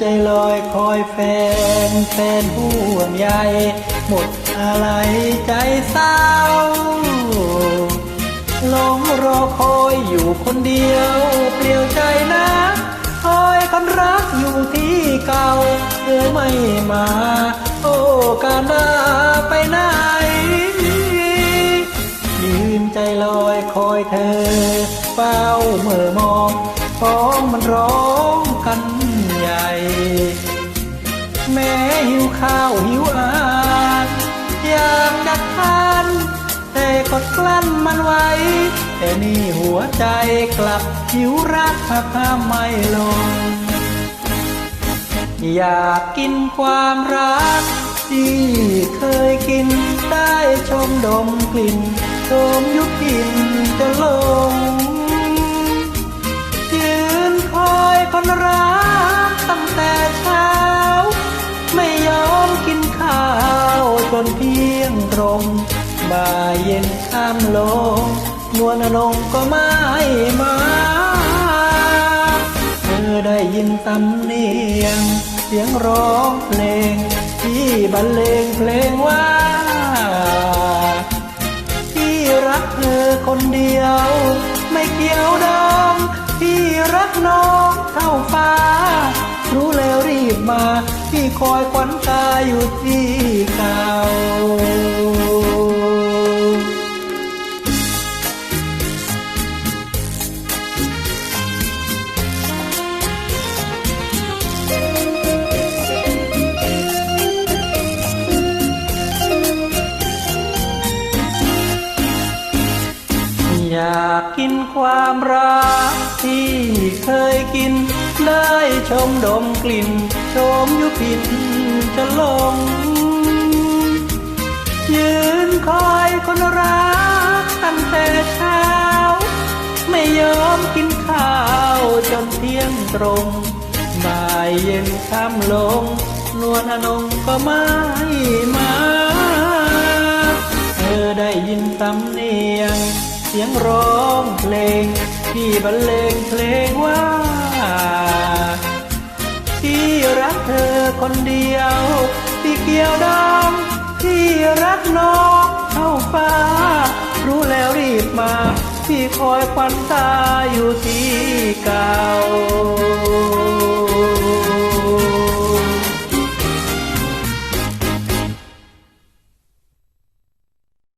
ใจลอยคอยแฟน แฟนห่วงใยหมดอะไรใจเศร้าหลงรอคอยอยู่คนเดียว เปลี่ยวใจนะคอยคนรักอยู่ที่เก่าเธอไม่มา โอ้การดาไปไหนยืนใจลอยคอยเธอเฝ้าเมื่อมองฟ้องมันร้อง แม้หิวข้าวหิวอาหารอยากจะทานแต่กดกลั้นมันไว้ แต่นี่หัวใจกลับหิวรักหักห้าไม่ลง อยากกินความรัก ที่เคยกินได้ชมดมกลิ่นชมยุพิน นเที่ยงตรงบ่ายเย็นข้ามลงนวลนงก็ไม่มาเธอได้ยินสำเนียง เสียงร้องเพลง ที่บรรเลงเพลงว่าที่รักเธอคนเดียว ไม่เกี่ยวดองที่รักน้องเท่าฟ้า รู้แล้วรีบมา ที่คอยควันตาอยู่ที่ อยากกินความรักที่เคยกิน ได้ชมดมกลิ่น ชมยุพินจะลง แต่เช้า ไม่ยอมกินข้าวจนเที่ยงตรงบ่ายเย็นค่ำลง นวลอนงก็ไม่มา เธอได้ยินสำเนียง เสียงร้องเพลง ที่บรรเลงเพลงว่าที่รักเธอคนเดียว ที่เกี่ยวดองที่รักน้องเท่าฟ้า มาที่คอยควันตาอยู่ที่เก่า